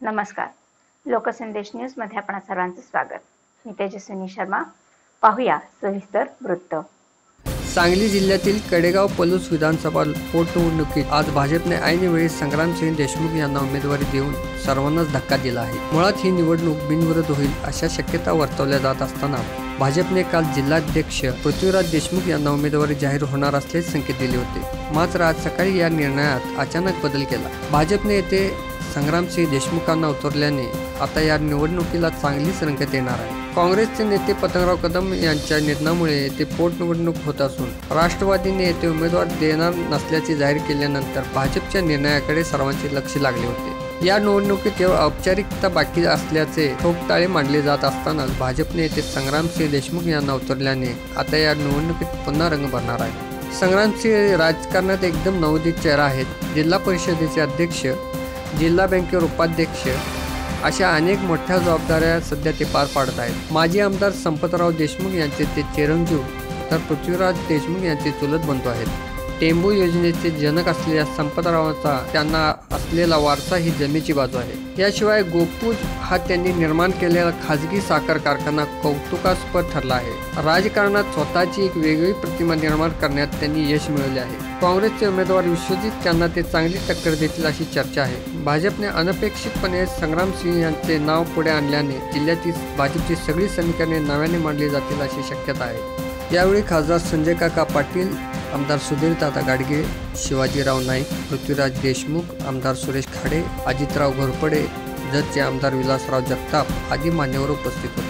नमस्कार. लोकसंदेश न्यूजमध्ये आपण सर्वांचं स्वागत. मी तेजस्विनी शर्मा पाहूया सविस्तर वृत्त. सांगली जिल्ह्यातील कडेगाव पलूस विधानसभा पोटनिवडणुकीत आज भाजपने ऐनवेळी संग्रामसिंह देशमुख यांना उमेदवारी देऊन सर्वांनाच धक्का दिला आहे. मुळात ही निवडणूक बिनविरोध होईल अशा शक्यता वर्तवल्या जात असताना भाजपने काल जिल्हाध्यक्ष पृथ्वीराज देशमुख यांना उमेदवारी जाहीर होणार असल्याचे संकेत दिले होते. मात्र आज सकाळी या निर्णयात अचानक बदल केला. भाजपने येथे संग्रामसिंह देशमुखांना उतरल्याने आता या निवडणुकीला चांगलीच रंगत येणार आहे. काँग्रेसचे नेते पतंगराव कदम यांच्या निधनामुळे येथे पोटनिवडणूक होत असून राष्ट्रवादीने येथे उमेदवार देणार नसल्याचे जाहीर केल्यानंतर भाजपच्या निर्णयाकडे सर्वांचे लक्ष लागले होते. या निवडणुकीत केवळ औपचारिकता बाकी असल्याचे ठोकताळे मांडले जात असतानाच भाजपने येथे संग्रामसिंह देशमुख यांना उतरल्याने आता या निवडणुकीत पुन्हा रंग भरणार आहे. संग्रामसिंह राजकारणात एकदम नवोदित चेहरा आहेत. जिल्हा परिषदेचे अध्यक्ष जिल्हा बँकेवर उपाध्यक्ष अशा अनेक मोठ्या जबाबदाऱ्या सध्या ते पार पाडत आहेत. माजी आमदार संपतराव देशमुख यांचे ते चिरंजीव तर पृथ्वीराज देशमुख यांचे चुलत बंधू आहेत. टेंबू योजनेचे जनक असलेल्या संपतरावांचा त्यांना असलेला वारसा ही जमेची बाजू आहे. याशिवाय गोपूज हा त्यांनी निर्माण केलेला खाजगी साखर कारखाना कौतुकास्पद ठरला आहे. राजकारणात स्वतःची एक वेगळी प्रतिमा निर्माण करण्यात त्यांनी यश मिळवले आहे. काँग्रेसचे उमेदवार विश्वजित त्यांना ते चांगली टक्कर देतील अशी चर्चा आहे. भाजपने अनपेक्षितपणे संग्राम सिंह यांचे नाव पुढे आणल्याने जिल्ह्यातील भाजपची सगळी समीकरणे नव्याने मांडली जातील अशी शक्यता आहे. यावेळी खासदार संजय काका पाटील आमदार सुधीर दादा गाडगे शिवाजीराव नाईक पृथ्वीराज देशमुख आमदार सुरेश खाडे अजितराव घोरपडे जतचे आमदार विलासराव जगताप आदी मान्यवर उपस्थित होते.